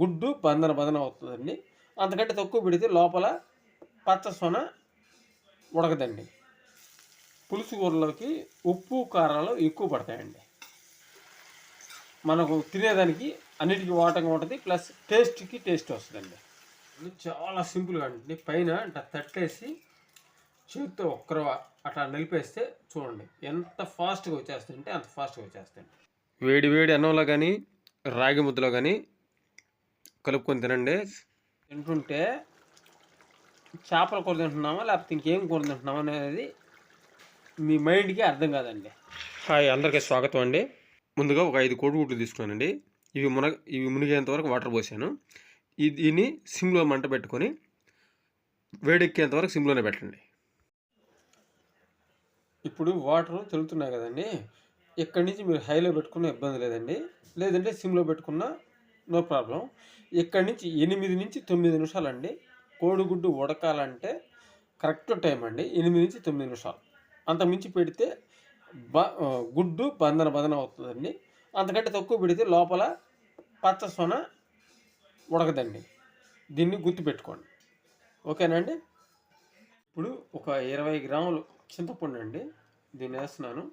గుడ్డు బంధన బంధన అవుతుందండి. అంతకంటే తక్కువ పెడితే లోపల పచ్చ సొన ఉడకదండి. పులుసు కూరలోకి ఉప్పు కారాలు ఎక్కువ పడతాయండి. మనకు తినేదానికి అన్నిటికీ వాటంగా ఉంటుంది ప్లస్ టేస్ట్కి టేస్ట్ వస్తుందండి. చాలా సింపుల్గా ఉంటుంది పైన ఇట్లా తట్టేసి చేతితో ఒక్కరు అట్లా నిలిపేస్తే చూడండి ఎంత ఫాస్ట్గా వచ్చేస్తుంటే అంత ఫాస్ట్గా వచ్చేస్తుంది వేడి వేడి అన్నంలో కానీ రాగి ముద్దలో కానీ కలుపుకొని తినండి. తింటుంటే చేపల కూర తింటున్నామా లేకపోతే ఇంకేం కూర తింటున్నామా అనేది మీ మైండ్కి అర్థం కాదండి. హాయ్ అందరికీ స్వాగతం అండి. ముందుగా ఒక ఐదు కోడిగుడ్లు తీసుకున్నానండి. ఇవి మునగ ఇవి మునిగేంత వరకు వాటర్ పోసాను. ఇది దీన్ని సిమ్లో మంట పెట్టుకొని వేడెక్కేంత వరకు సిమ్లోనే పెట్టండి. ఇప్పుడు వాటర్ చల్లుతున్నాయి కదండి. ఇక్కడి నుంచి మీరు హైలో పెట్టుకున్న ఇబ్బంది లేదండి. లేదంటే సిమ్లో పెట్టుకున్న నో ప్రాబ్లం. ఇక్కడి నుంచి ఎనిమిది నుంచి తొమ్మిది నిమిషాలు అండి కోడిగుడ్డు ఉడకాలంటే కరెక్ట్ టైం అండి. ఎనిమిది నుంచి తొమ్మిది నిమిషాలు. అంత మించి పెడితే బ గుడ్డు బంధన బంధన అవుతుందండి. అంతకంటే తక్కువ పెడితే లోపల పచ్చ సొన ఉడకదండి. దీన్ని గుర్తుపెట్టుకోండి ఓకేనండి ఇప్పుడు ఒక ఇరవై గ్రాములు చింతపండు అండి. దీన్ని వేస్తున్నాను.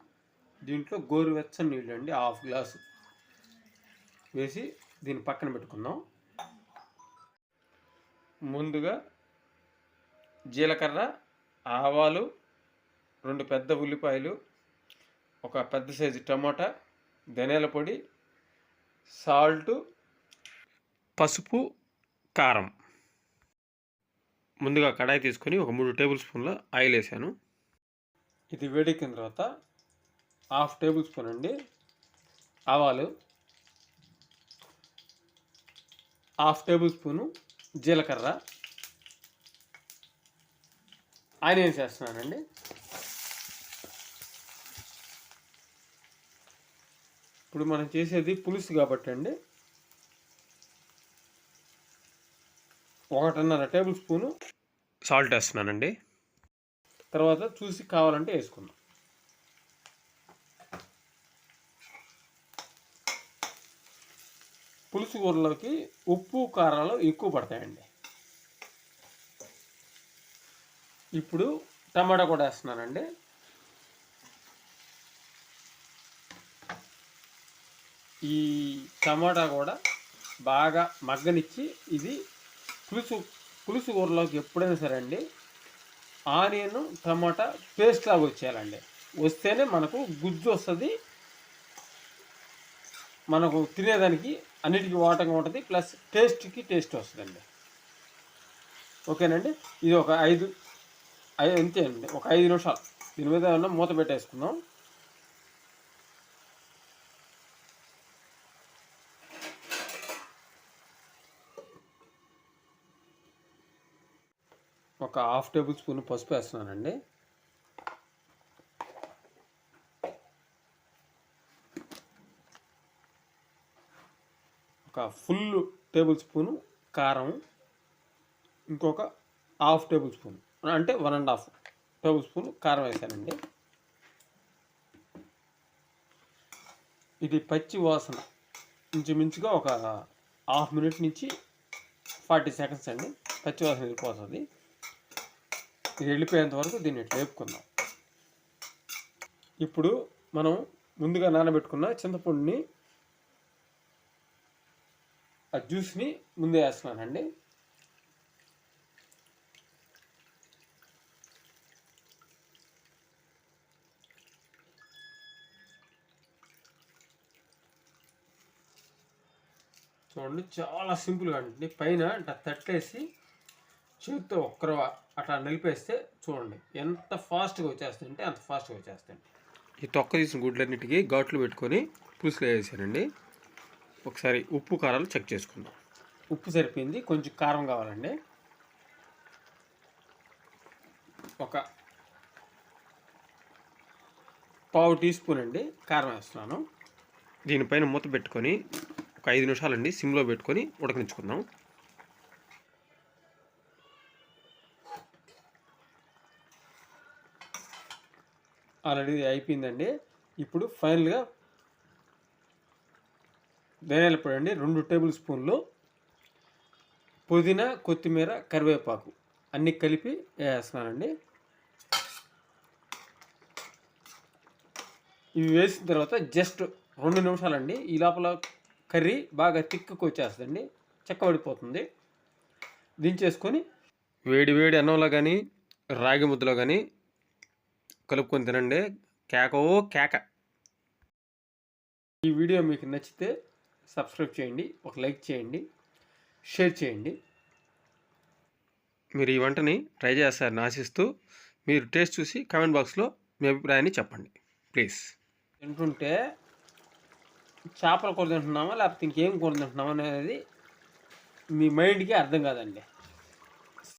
దీంట్లో గోరువెచ్చని నీళ్ళు అండి హాఫ్ గ్లాసు. వేసి దీన్ని పక్కన పెట్టుకుందాం. ముందుగా జీలకర్ర ఆవాలు రెండు పెద్ద ఉల్లిపాయలు ఒక పెద్ద సైజు టమాటా ధనియాల పొడి సాల్టు పసుపు కారం. ముందుగా కడాయి తీసుకొని ఒక మూడు టేబుల్ స్పూన్ల ఆయిల్ వేసాను. ఇది వేడెక్కిన తర్వాత హాఫ్ టేబుల్ స్పూన్ అండి ఆవాలు హాఫ్ టేబుల్ స్పూను జీలకర్ర. ఆనియన్స్ వేస్తున్నానండి ఇప్పుడు మనం చేసేది పులుసు కాబట్టి అండి. ఒకటిన్నర టేబుల్ స్పూను సాల్ట్ వేస్తున్నానండి. తర్వాత చూసి కావాలంటే వేసుకుందాం. పులుసు కూరలోకి ఉప్పు కారాలు ఎక్కువ పడతాయండి. ఇప్పుడు టమాటా కూడా వేస్తున్నానండి. ఈ టమాటా కూడా బాగా మగ్గనిచ్చి ఇది పులుసు పులుసు కూరలోకి ఎప్పుడైనా సరే అండి ఆనియన్ టమాటా పేస్ట్ లాగా వచ్చేయాలండి. వస్తేనే మనకు గుజ్జు వస్తుంది మనకు తినేదానికి అన్నిటికీ వాటంగా ఉంటుంది ప్లస్ టేస్ట్కి టేస్ట్ వస్తుందండి. ఓకేనండి? ఇది ఒక ఐదు ఐ- అంతే అండి ఒక ఐదు నిమిషాలు. దీని మీద ఏమన్నా మూత పెట్టేసుకుందాం. ఒక హాఫ్ టేబుల్ స్పూన్ పసుపు వేస్తున్నానండి. ఒక ఫుల్ టేబుల్ స్పూను కారం ఇంకొక హాఫ్ టేబుల్ స్పూన్ అంటే one and half tablespoon కారం వేసానండి. ఇది పచ్చి వాసన. ఇంచుమించుగా ఒక హాఫ్ మినిట్ నుంచి ఫార్టీ సెకండ్స్ అండి. పచ్చి వాసన వెళ్ళిపోతుంది. ఇది వెళ్ళిపోయేంత వరకు దీన్ని వేపుకుందాం ఇప్పుడు మనం ముందుగా నానబెట్టుకున్న చింతపండుని ఆ జ్యూస్ని ముందే వేస్తున్నానండి. చూడండి చాలా సింపుల్గా అండి పైన ఇట్లా తట్టేసి చేతితో ఒక్కరు అట్లా నిలిపేస్తే చూడండి ఎంత ఫాస్ట్గా వచ్చేస్తుంటే అంత ఫాస్ట్గా వచ్చేస్తుంది ఈ తొక్క తీసిన గుడ్లన్నిటికీ ఘాట్లు పెట్టుకొని పులుసులో వేసానండి ఒకసారి ఉప్పు కారాలు చెక్ చేసుకుందాం. ఉప్పు సరిపోయింది. కొంచెం కారం కావాలండి. ఒక పావు టీ స్పూన్ అండి కారం వేస్తున్నాను. దీనిపైన మూత పెట్టుకొని ఒక ఐదు నిమిషాలండి సిమ్లో పెట్టుకొని ఉడకనించుకుందాం ఆల్రెడీ అయిపోయిందండి. ఇప్పుడు ఫైనల్గా ధనియాల పొడి అండి. రెండు టేబుల్ స్పూన్లు పుదీనా కొత్తిమీర కరివేపాకు అన్నీ కలిపి వేస్తున్నానండి. ఇవి వేసిన తర్వాత జస్ట్ రెండు నిమిషాలండి. ఈ లోపల కర్రీ బాగా తిక్కుకు వచ్చేస్తుందండి చెక్కబడిపోతుంది దించేసుకొని వేడి వేడి అన్నంలో కానీ రాగి ముద్దలో కానీ కలుపుకొని తినండి. కేకో కేక. ఈ వీడియో మీకు నచ్చితే సబ్స్క్రైబ్ చేయండి ఒక లైక్ చేయండి షేర్ చేయండి. మీరు ఈ వంటని ట్రై చేస్తారని ఆశిస్తూ మీరు టేస్ట్ చూసి కామెంట్ బాక్స్లో మీ అభిప్రాయాన్ని చెప్పండి ప్లీజ్. తింటుంటే చేపల కూర తింటున్నామా లేకపోతే ఇంకేం కూర తింటున్నామా అనేది మీ మైండ్కి అర్థం కాదండి.